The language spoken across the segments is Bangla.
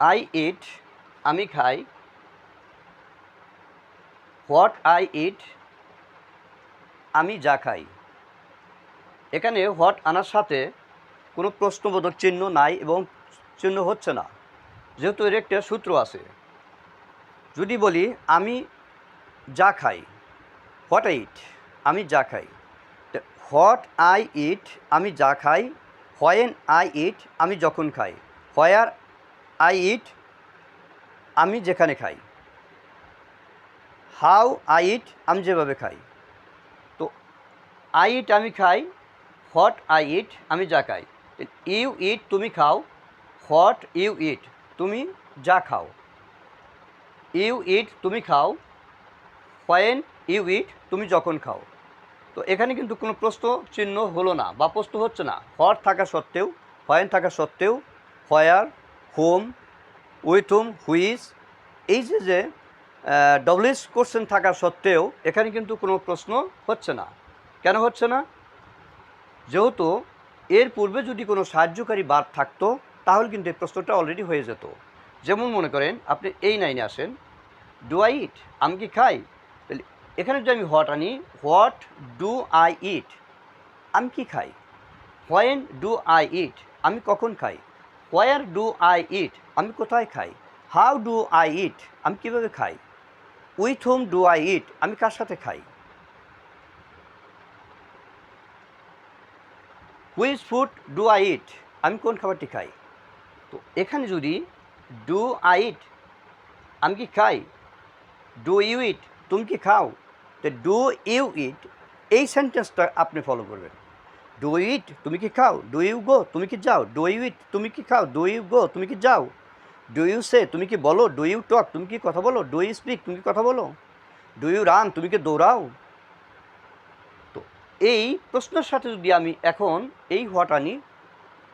আই ইট আমি খাই। হোয়াট আই ইট আমি যা খাই। এখানে হোয়াট আনার সাথে কোনো প্রশ্নবোধক চিহ্ন নাই এবং চিহ্ন হচ্ছে না। যেহেতু এর একটা সূত্র আছে। যদি বলি, আমি যা খাই। হোয়াট আই ইট আমি যা খাই। হোয়াট আই ইট আমি যা খাই। হোয়েন আই ইট আমি যখন খাই। হোয়ার আই ইট, আমি যেখানে খাই। হাউ আই ইট, আমি যেভাবে খাই। তো আই ইট আমি খাই, হোয়াট আই ইট, আমি যা খাই। ইউ ইট, তুমি খাও, হোয়াট ইউ ইট, তুমি যা খাও। ইউ ইট, তুমি খাও, হোয়েন ইউ ইট, তুমি যখন খাও। তো এখানে কিন্তু কোনো প্রশ্ন চিহ্ন হলো না বা প্রশ্ন হচ্ছে না। হট থাকা সত্ত্বেও, হোয়েন থাকা সত্ত্বেও, হোয়ার হোম উইথ হোম হুইস এই যে যে ডবলিস কোশ্চেন থাকা সত্ত্বেও এখানে কিন্তু কোনো প্রশ্ন হচ্ছে না। কেন হচ্ছে না? যেহেতু এর পূর্বে যদি কোনো সাহায্যকারী বার থাকতো, তাহলে কিন্তু এই প্রশ্নটা অলরেডি হয়ে যেত। যেমন মনে করেন, আপনি এই নাইনে আসেন ডু আই ইট আমি কি খাই? তাহলে এখানে যদি আমি হোয়াট আনি হোয়াট ডু আই ইট আমি কি খাই? হোয়েন ডু আই ইট আমি কখন খাই? হোয়ার ডু আই ইট আমি কোথায় খাই? হাউ ডু আই ইট আমি কীভাবে খাই? With whom do I eat আমি কার সাথে খাই? Which food do I eat আমি কোন খাবারটি খাই? তো এখানে যদি ডু আই ইট আমি কি খাই? ডু ইউ ইট তুমি কি খাও? তো ডু ইউ ইট এই সেন্টেন্সটা আপনি ফলো করবেন। ডু ইট তুমি কি খাও ডু ইউ গো তুমি কি যাও ডু ইউ ইট তুমি কি খাও ডু ইউ গো তুমি কি যাও ডু ইউ সে তুমি কি বলো ডু ইউ টক তুমি কি কথা বলো ডু ইউ স্পিক তুমি কি কথা বলো ডু ইউ রান তুমি কি দৌড়াও তো এই প্রশ্নের সাথে যদি আমি এখন এই হোয়াট আনি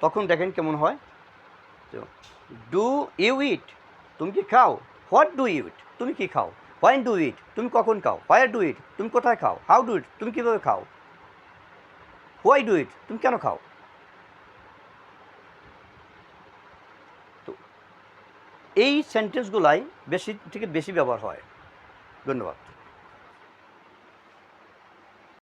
তখন দেখেন কেমন হয় তো ডু ইউ ইট তুমি কি খাও হোয়াট ডু ইউ ইট তুমি কি খাও হোয়াইন ডু ইট তুমি কখন খাও হোয়ার ডু ইট তুমি কোথায় খাও হাউ ডু ইট তুমি কীভাবে খাও হোয়াই ডু ইট তুমি কেন খাও? তো এই সেন্টেন্সগুলাই বেশি থেকে বেশি ব্যবহার হয়। ধন্যবাদ।